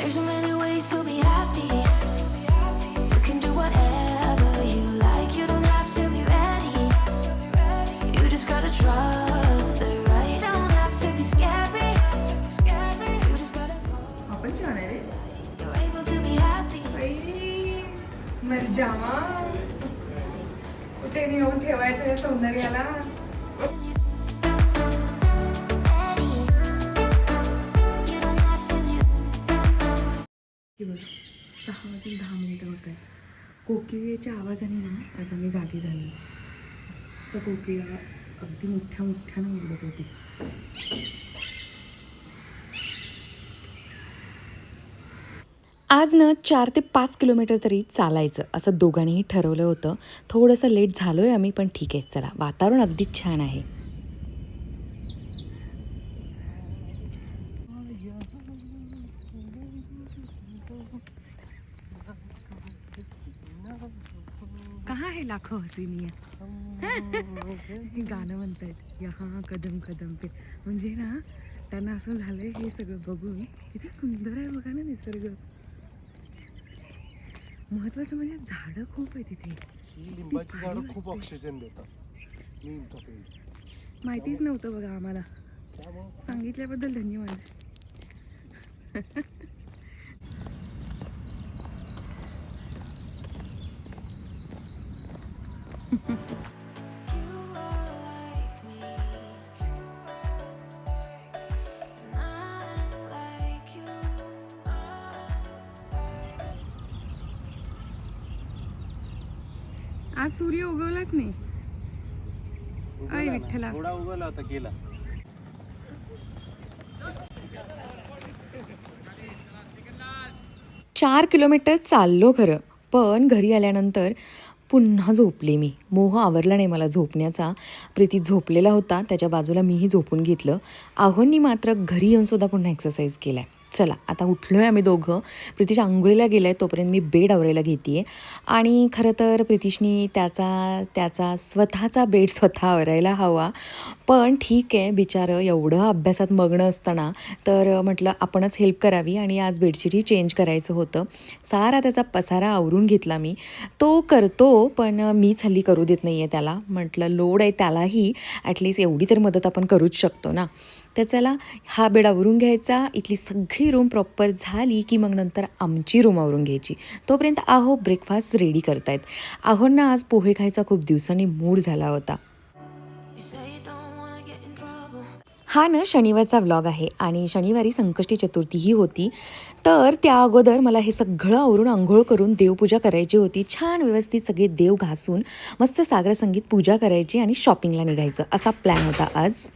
There's so many ways to be happy. You can do whatever you like. You don't have to be ready. You just gotta trust the right. Don't have to be scary. You just gotta fall. आपण छान आहे रे You're able to be happy. बाई, मज्जामा कुठे नेऊन ठेवायचं या सौंदर्याला सहा वाजून दहा मिनिटं होत आहेत कोकिळेच्या आवाजाने ना आज आम्ही जागी झालो. मस्त कोकिळा अगदी मोठ्या मोठ्यानं उडत होती. आज ना चार ते पाच किलोमीटर तरी चालायचं असं दोघांनीही ठरवलं होतं. थोडंसं लेट झालो आहे आम्ही पण ठीक आहे चला. वातावरण अगदीच छान आहे. कहा है लाखो हसीनिया गाणं म्हणतायत यहा कदम कदम पे. म्हणजे ना त्यांना असं झालंय हे सगळं बघून किती सुंदर आहे बघा ना निसर्ग. महत्वाचं म्हणजे झाडं खूप आहे तिथे लिंबाची झाडं खूप ऑक्सिजन देतात. माहितीच नव्हतं बघा आम्हाला. सांगितल्याबद्दल धन्यवाद. आज सूर्य उगवलाच नाही अय. विठ्ठला. थोडा उगवला होता गेला चार किलोमीटर चाललो खरं पण घरी आल्यानंतर पुन्हा झोपले मी. मोह आवरला नाही मला झोपण्याचा. प्रीती झोपलेला होता. त्याच्या बाजूला मीही झोपून घेतलं. आहोंनी मात्र घरी येऊन सुद्धा पुन्हा एक्सरसाइज केला आहे चला आता उठलो आहे आम्ही दोघं. प्रितीश आंघोळीला गेलं आहे तोपर्यंत मी बेड आवरायला घेते आहे आणि खरं तर प्रितीशनी त्याचा त्याचा स्वतःचा बेड स्वतः आवरायला हवा. पण ठीक आहे बिचारं एवढं अभ्यासात मग्न असताना तर म्हटलं आपणच हेल्प करावी आणि आज बेडशीटही चेंज करायचं होतं. सारा त्याचा पसारा आवरून घेतला मी. तो करतो पण मीच हल्ली करू देत नाही आहे त्याला. म्हटलं लोड आहे त्यालाही. ॲटलिस्ट एवढी तर मदत आपण करूच शकतो ना. तर चला हा बेड आवरून घ्यायचा. इथली सगळी रूम प्रॉपर झाली की मग नंतर आमची रूम आवरून घ्यायची. तोपर्यंत आहो ब्रेकफास्ट रेडी करतायत. आहोंना आज पोहे खायचा खूप दिवसांनी मूड झाला होता. हा ना शनिवारचा व्लॉग आहे आणि शनिवारी संकष्टी चतुर्थीही होती. तर त्या अगोदर मला हे सगळं आवरून आंघोळ करून देवपूजा करायची होती. छान व्यवस्थित सगळे देव घासून मस्त सागर संगीत पूजा करायची आणि शॉपिंगला निघायचं. असा प्लॅन होता आज.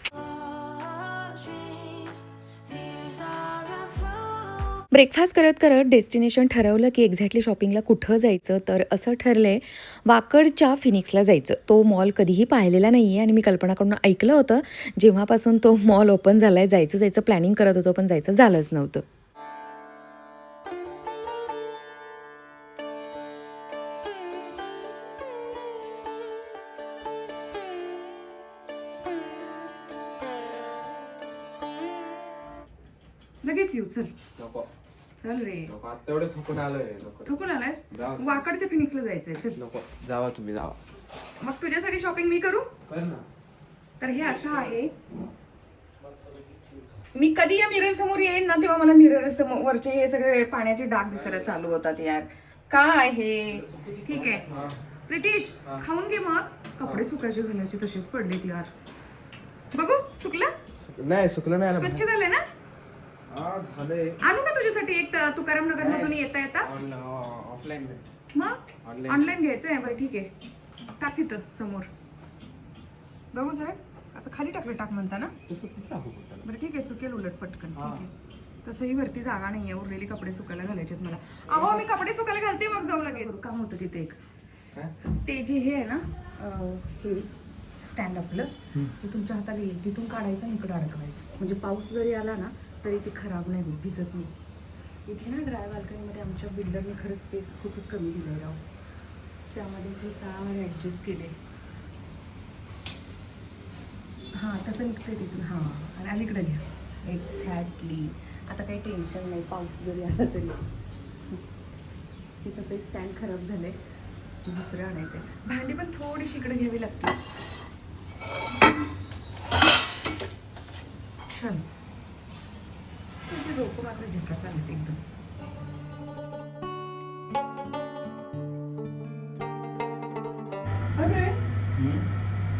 ब्रेकफास्ट करत करत डेस्टिनेशन ठरवलं की एक्झॅक्टली शॉपिंगला कुठं जायचं तर असं ठरलं आहे वाकडच्या फिनिक्सला जायचं. तो मॉल कधीही पाहिलेला नाही आहे आणि मी कल्पनाकडून ऐकलं होतं जेव्हापासून तो मॉल ओपन झाला आहे जायचं जायचं प्लॅनिंग करत होतो पण जायचं झालंच नव्हतं. लगेच येऊ चल. नको. चल रे. नको आता तेवढे थकून आलोय नको. थकून जाऊ. वाकडच्या फिनिक्सला जायचंय चल. नको जावा तुम्ही जावा. मग तुझ्यासाठी शॉपिंग मी करू? कर ना. तर हे असं आहे. मी कधी या मिरर समोर येईन ना तेव्हा मला मिरर समोर वरचे हे सगळे पाण्याचे डाग दिसायला चालू होतात यार. काय हे ठीक आहे. प्रितीश खाऊन घे मग. कपडे सुकायचे घालायचे तसेच पडलेत यार. बघू सुकला? नाही सुकलं नाही स्वच्छ झाले ना? आणू का तुझ्यासाठी एक तुकाराम नगर मधून येता येता? ऑफलाईन मग. ऑनलाईन. घ्यायचं आहे बरं ठीक आहे. टाक तिथं समोर. बघू जरा. असं खाली टाकलं टाक म्हणता ना? बरं ठीक आहे सुकेल उलट पटकन ठीक हा. आहे. तसंही वरती जागा नाहीये उरलेली कपडे सुकायला घालायचेत मला. अहो मी कपडे सुकायला घालते मग जाऊ लगेच. काम होतं तिथे एक. ते जे हे आहे ना हे स्टँड आपलं ते तुमच्या हाताला येईल. तिथून काढायचं आणि इकडे अडकवायचं. म्हणजे पाऊस जरी आला ना तरी ते खराब नाही होत भिजत नाही. इथे ना ड्राय बाल्कनीमध्ये आमच्या बिल्डरने खरंच स्पेस खूपच कमी दिलं राव. त्यामध्ये हे सारे ॲडजस्ट केले. हां तसं निघतंय तिथून. हां आणि अलीकडे घ्या. एक्झॅक्टली आता काही टेन्शन नाही पाऊस जरी आला तरी. हे तसंही स्टँड खराब झालंय. दुसरं आणायचंय. भांडी पण थोडीशी इकडे घ्यावी लागतील. छान रोपं मात्र झेका आले एकदम.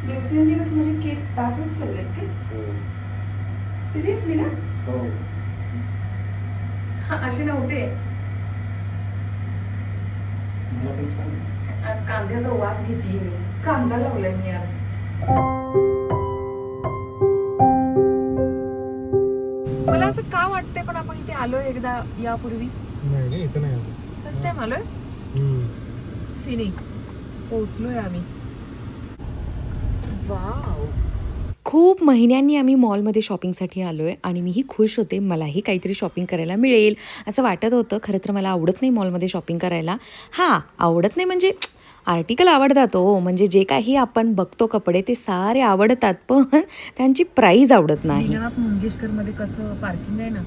दिवसेंदिवस माझे केस दाट होत चाललेत काय सिरियसली ना? हा. असे नव्हते. आज कांद्याचा वास घेते मी. कांदा लावलाय मी आज. मला असं का वाटतंय पण आपण इथे आलोय एकदा यापूर्वी? नाही नाही इथं नाही आलं. फर्स्ट टाइम आलोय. फिनिक्स पोहोचलोय आम्ही. वाव खूप महिन्यांनी आम्ही मॉलमध्ये शॉपिंगसाठी आलो आहे आणि मीही खुश होते मलाही काहीतरी शॉपिंग करायला मिळेल. असं वाटत होतं खरं तर मला आवडत नाही मॉलमध्ये शॉपिंग करायला. हां आवडत नाही म्हणजे आर्टिकल आवडतात हो. म्हणजे जे काही आपण बघतो कपडे ते सारे आवडतात पण त्यांची प्राईज आवडत नाही. दीनानाथ मंगेशकरमध्ये कसं पार्किंग आहे ना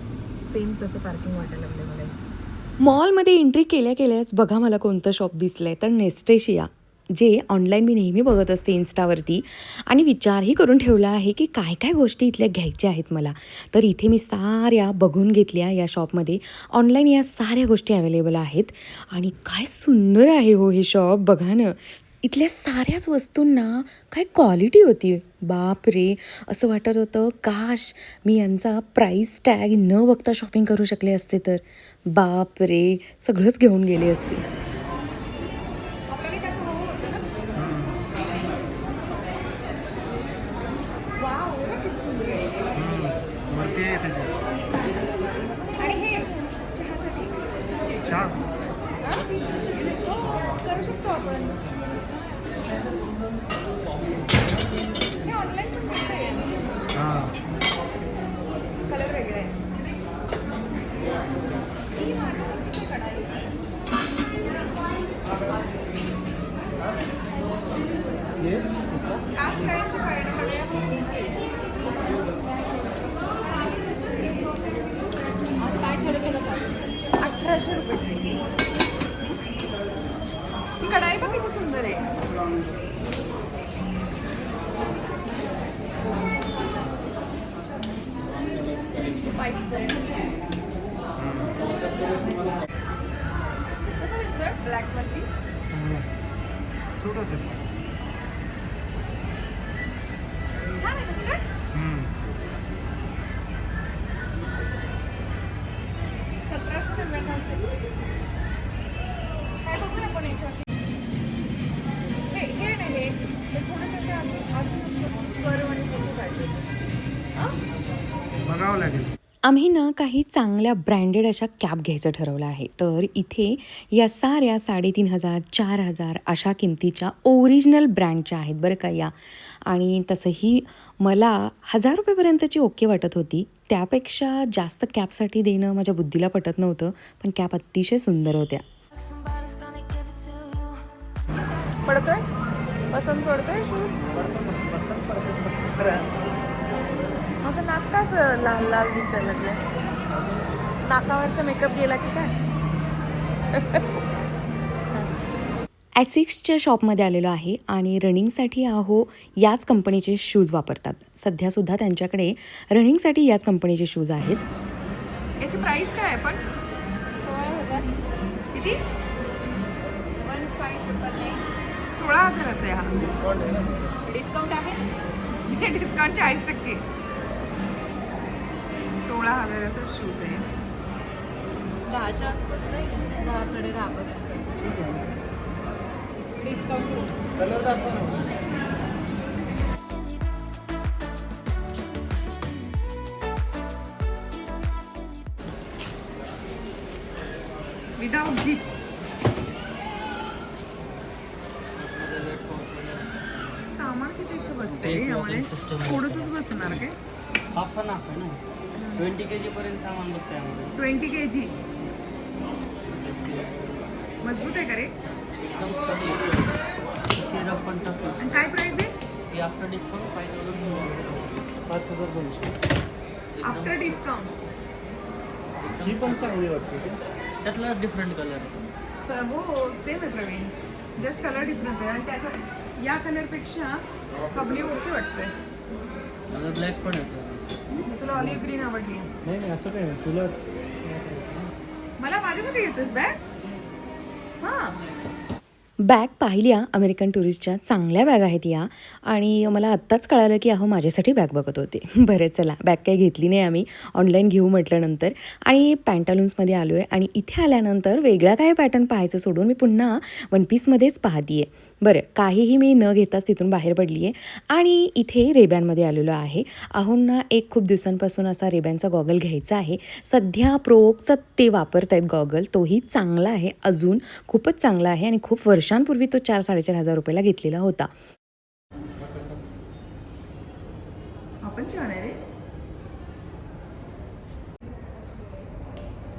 सेम तसं पार्किंग वाटायला लागलं मला. मॉलमध्ये एंट्री केल्या केल्याच बघा मला कोणतं शॉप दिसलं आहे तर नेस्टेशिया. जे ऑनलाईन मी नेहमी बघत असते इन्स्टावरती आणि विचारही करून ठेवला आहे की काय काय गोष्टी इथल्या घ्यायच्या आहेत मला. तर इथे मी साऱ्या बघून घेतल्या या शॉपमध्ये ऑनलाईन या साऱ्या गोष्टी अवेलेबल आहेत. आणि काय सुंदर आहे हो हे शॉप बघा ना. इथल्या साऱ्याच वस्तूंना काय क्वालिटी होती. बाप रे असं वाटत होतं काश मी यांचा प्राईस टॅग न बघता शॉपिंग करू शकले असते तर. बाप रे सगळंच घेऊन गेले असते आपल्याला कसं हवं होतं ना वाव एवढं किती सुंदर आहे. वरती आहे त्याच्या आणि हे चहासाठी चहा हा? हो, करू शकतो आपण हे ऑनलाईन पण मिळतंय यांचं. हा कलर वेगळे आहे ही माझ्यासाठी काय कढाई आहे? ये कास्ट काळ्यांची कळणं कढया अठराशे रुपयाचे ही कढाई बघ किती सुंदर आहे स्पाइस कसं दिसतोय ब्लॅक वरती चांगला सूट होते छान आहे बघावं लागेल. आम्ही ना काही चांगल्या ब्रँडेड अशा कॅब घ्यायचं ठरवलं आहे. तर इथे या साऱ्या साडेतीन हजार चार हजार अशा किमतीच्या ओरिजिनल ब्रँडच्या आहेत बरं का या. आणि तसंही मला हजार रुपयेपर्यंतची ओके वाटत होती. त्यापेक्षा जास्त कॅबसाठी देणं माझ्या बुद्धीला पटत नव्हतं पण कॅब अतिशय सुंदर होत्या. पडतोय? पसंत पडतोय? शूज माझं नाक का असं लाल लाल दिसायला लागलं नाकावरचा मेकअप गेला की काय? ॲसिक्सच्या शॉपमध्ये आलेलो आहे आणि रनिंगसाठी आहो याच कंपनीचे शूज वापरतात. सध्यासुद्धा त्यांच्याकडे रनिंगसाठी याच कंपनीचे शूज आहेत. याची प्राइस काय आहे पण? सोळा हजार. किती? वन फाईव्ह सोळा हजाराचा आहे हा. डिस्काउंट आहे. ना डिस्काउंट आहे? डिस्काउंट चाळीस टक्के. सोळा हजाराचा शूज आहे. दहाच्या आसपास नाही दहा साडे दहा ठीक आहे डिस्काउंट कलर दाखवा ना. विदाउट जीप सामान किती असं बसते यामध्ये. थोडंसंच बसणार काय? हाफ आहे ना. ट्वेंटी के जीपर्यंत सामान बसतं यामध्ये ट्वेंटी के जी मजबूत आहे का रे? एकदम स्टडी अशी रफ अँड टफ आणि काय प्राइस आहे? ही आफ्टर डिस्काउंट फाय थाउजंड पाच हजार दोनशे. आफ्टर डिस्काउंट ही पण चांगली वाटते का? त्यातला डिफरंट कलर हो सेम आहे प्रवीण. जस्ट कलर डिफरन्स आहे. आणि त्याच्यात या कलरपेक्षा हा ब्ल्यू ओके वाटतोय. आता ब्लॅक पण येतो तुला ऑलिव्ह ग्रीन आवडली. नाही नाही असं नाही. तुला मला माझ्यासाठी घेतोस बॅग. हां. बॅग पाहिल्या अमेरिकन टुरिस्टच्या चांगल्या बॅग आहेत या. आणि मला आत्ताच कळालं की अहो माझ्यासाठी बॅग बघत होते. बरं चला. बॅग काही घेतली नाही आम्ही. ऑनलाईन घेऊ म्हटलं नंतर आणि पॅन्टालून्समध्ये आलो आहे आणि इथे आल्यानंतर वेगळा काय पॅटर्न पाहायचं सोडून मी पुन्हा वन पीसमध्येच पाहते आहे बरं काहीही मी न घेताच तिथून बाहेर पडली आहे आणि इथे रेब्यांमध्ये आलेलो आहे. अहोंना एक खूप दिवसांपासून असा रेब्यांचा गॉगल घ्यायचा आहे. सध्या प्रोकचा ते वापरत आहेत गॉगल तोही चांगला आहे. अजून खूपच चांगला आहे आणि खूप वर्षांपूर्वी तो चार साडेचार हजार रुपयाला घेतलेला होता. आपण छान आहे रे.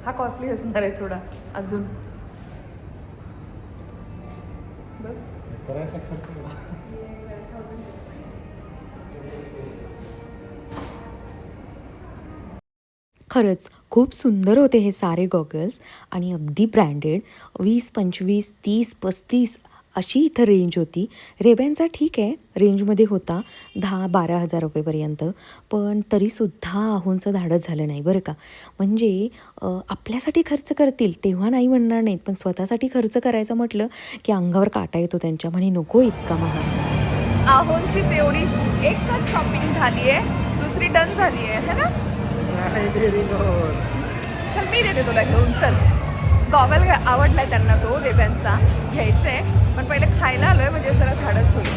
हा कॉस्टली असणार आहे थोडा अजून. बघ. करायचा खर्च खरंच खूप सुंदर होते हे सारे गॉगल्स आणि अगदी ब्रँडेड वीस पंचवीस तीस पस्तीस अशी इथं रेंज होती रेब्यांचा ठीक आहे रेंजमध्ये होता दहा बारा हजार रुपयेपर्यंत पण तरीसुद्धा आहोंचं धाडस झालं नाही बरं का म्हणजे आपल्यासाठी खर्च करतील तेव्हा नाही म्हणणार नाहीत पण स्वतःसाठी खर्च करायचं म्हटलं की अंगावर काटा येतो त्यांच्या म्हणे नको इतका महाग आहोंचीच एवढी एकच शॉपिंग झाली आहे दुसरी डन झाली आहे है ना चल मी देते तुला घेऊन चल गॉगल आवडलाय त्यांना तो रेब्यांचा घ्यायचंय. पण पहिले खायला आलोय म्हणजे जरा धाडस होईल.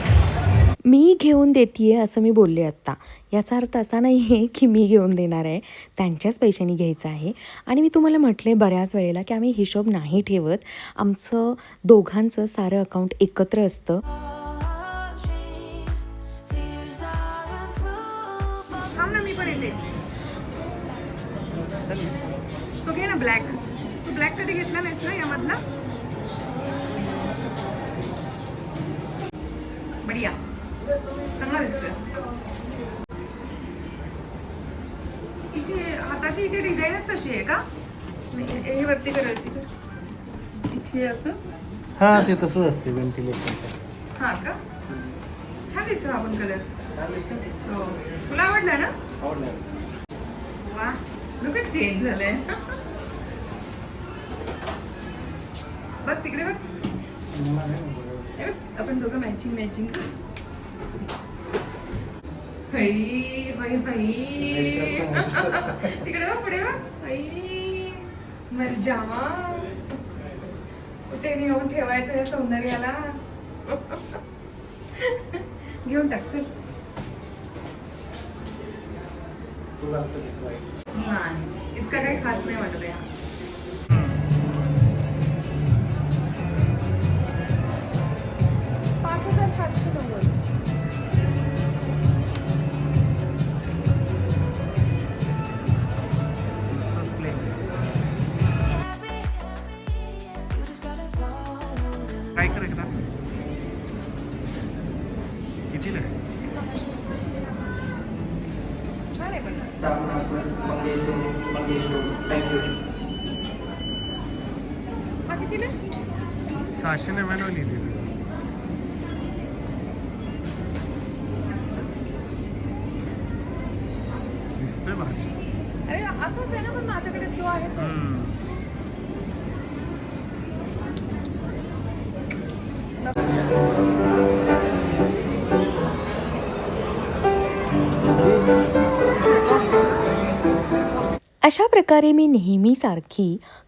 मी घेऊन देते असं मी बोलले आत्ता. याचा अर्थ असा नाही आहे की मी घेऊन देणार आहे. त्यांच्याच पैशांनी घ्यायचं आहे. आणि मी तुम्हाला म्हटले बऱ्याच वेळेला की आम्ही हिशोब नाही ठेवत. आमचं दोघांचं सारं अकाउंट एकत्र असतं. ब्लॅक ब्लॅक कधी घेतला नाहीस ना यामधला? बढिया. चांगला दिसतोय. इथे हाताची इथे डिझाईनच तशी आहे का? नाही, हे वरती करेल तिथे. इथे असं? हा ते तसंच असते व्हेंटिलेशनचं हा का? छान दिसतो हा पण कलर हो. तुला आवडला ना? वा लुक चेंज झालंय. बघ तिकडे बघ. आपण दोघं मॅचिंग मॅचिंग तिकडे बघ पुढे बघ. मर जावा. कुठे नेऊन ठेवायचं या सौंदर्याला? घेऊन टाक चल. नाही इतका काही खास नाही वाटत या. हजार सातशे नव्वद. काय करायचं कितीला आहे? छान आहे पण. हा कितीला? सहाशे नव्याण्णव लिहिली अशा प्रकारे मी नेहमीसारखी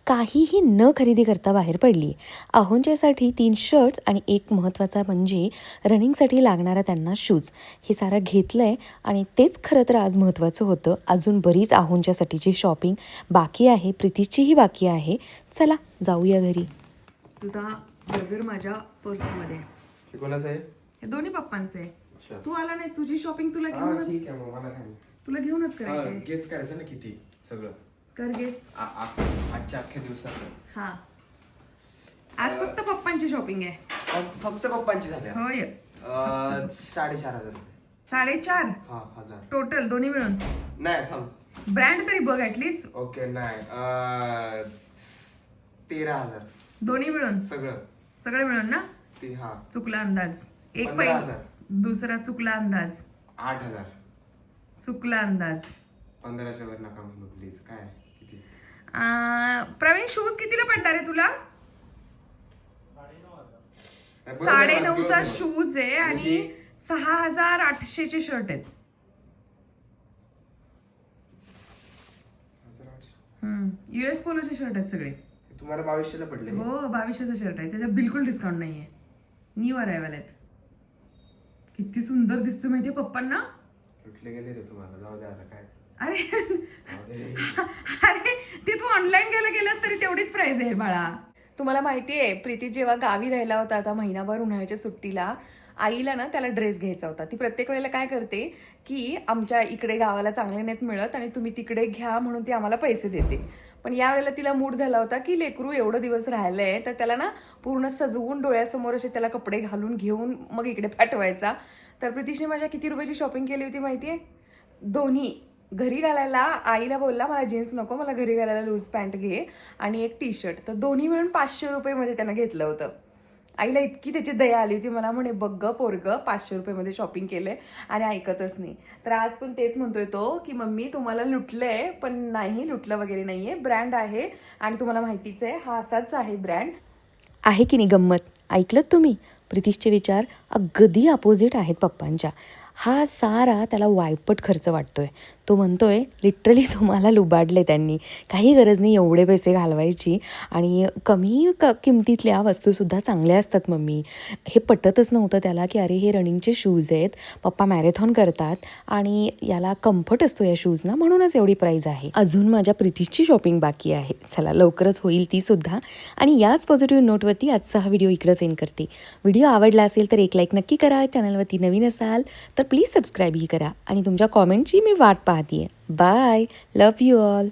काहीही न खरेदी करता बाहेर पडली. आहोंच्यासाठी तीन शर्ट्स आणि एक महत्त्वाचा म्हणजे रनिंगसाठी लागणारा त्यांना शूज हे सारं घेतलं आहे आणि तेच खरं तर आज महत्त्वाचं होतं. अजून बरीच आहोंच्यासाठीची शॉपिंग बाकी आहे प्रीतीचीही बाकी आहे. चला जाऊया घरी. तुझा बर्गर माझ्या पर्समध्ये हे हे दोन्ही पप्पांचे आहे. तू आला नाहीस तुझी शॉपिंग तुला घेऊनच तुला घेऊनच करायची आहे. गेस करायचं ना किती? सगळं. कर गेस आ- आ- आजच्या अख्ख्या दिवसाचं हा. आज फक्त पप्पांची शॉपिंग आहे. फक्त पप्पांची झाल्या होय. अं, साडेचार हजार साडेचार? हा हजार. टोटल दोन्ही मिळून. नाही थांब. ब्रँड तरी बघ ऍटलीस्ट ओके नाही. अं, तेरा हजार. दोन्ही मिळून. सगळं. सगळं मिळून ना? ते हा. चुकला अंदाज. एक पंधरा हजार. दुसरा चुकला अंदाज. आठ हजार. चुकला अंदाज. पंधराच्या वर नका म्हणू प्लीज काय? किती? अं, प्रवीण शूज कितीला पडणार आहे तुला? साडे नऊचा. शूज आहे आणि सहा हजार आठशेचे शर्ट आहेत. आठशे. युएस पोलोचे शर्ट आहेत सगळे. तुम्हाला बावीसशेला पडले हो? बावीसशेचा शर्ट आहे. त्याच्यात बिलकुल डिस्काउंट नाहीये. न्यू अरायवल आहेत. किती सुंदर दिसतो माहितीये पप्पांना? कुठले गेले रे तुम्हाला? जाऊ द्या आता काय? अरे. अरे. ते तू ऑनलाईन गेलं गेलास तरी तेवढीच प्राइस आहे बाळा. तुम्हाला माहिती आहे प्रीती जेव्हा गावी राहिला होता आता महिनाभर उन्हाळ्याच्या सुट्टीला आईला ना त्याला ड्रेस घ्यायचा होता. ती प्रत्येक वेळेला काय करते की आमच्या इकडे गावाला चांगले नाहीत मिळत आणि तुम्ही तिकडे घ्या म्हणून ती आम्हाला पैसे देते. पण यावेळेला तिला मूड झाला होता की लेकरू एवढं दिवस राहिलंय तर त्याला ना पूर्ण सजवून डोळ्यासमोर असे त्याला कपडे घालून घेऊन मग इकडे पाठवायचा. तर प्रितीशने माझ्या किती रुपयाची शॉपिंग केली होती माहिती आहे दोन्ही. घरी घालायला आईला बोलला मला जीन्स नको मला घरी घालायला लूज पॅन्ट घे आणि एक टी शर्ट तर दोन्ही मिळून पाचशे रुपयेमध्ये त्यानं घेतलं होतं. आईला इतकी त्याची दया आली होती मला म्हणे बघ ग पोरग पाचशे रुपयेमध्ये शॉपिंग केलंय आणि ऐकतच नाही. तर आज पण तेच म्हणतोय तो की मम्मी तुम्हाला लुटलं आहे पण नाही लुटलं वगैरे नाही आहे ब्रँड आहे आणि तुम्हाला माहितीच आहे हा असाच आहे ब्रँड. आहे की नाही गंमत? ऐकलं तुम्ही? प्रितीशचे विचार अगदी अपोजिट आहेत पप्पांच्या. हा सारा त्याला वायपट खर्च वाटतो आहे तो म्हणतो आहे लिटरली तुम्हाला लुबाडले त्यांनी. काही गरज नाही एवढे पैसे घालवायची. आणि कमी क किमतीतल्या वस्तूसुद्धा चांगल्या असतात मम्मी. हे पटतच नव्हतं त्याला की अरे हे रनिंगचे शूज आहेत. पप्पा मॅरेथॉन करतात. आणि याला कम्फर्ट असतो या शूजना म्हणूनच एवढी प्राईज आहे. अजून माझ्या प्रितीची शॉपिंग बाकी आहे. चला लवकरच होईल ती सुद्धा. आणि याच पॉझिटिव्ह नोटवरती आजचा हा व्हिडिओ इकडंच एन करते. व्हिडिओ आवडला असेल तर एक लाईक नक्की करा. चॅनलवरती नवीन असाल तर प्लीज सबस्क्राईबही करा. आणि तुमच्या कॉमेंटची मी वाट पाहते बाय लव यू ऑल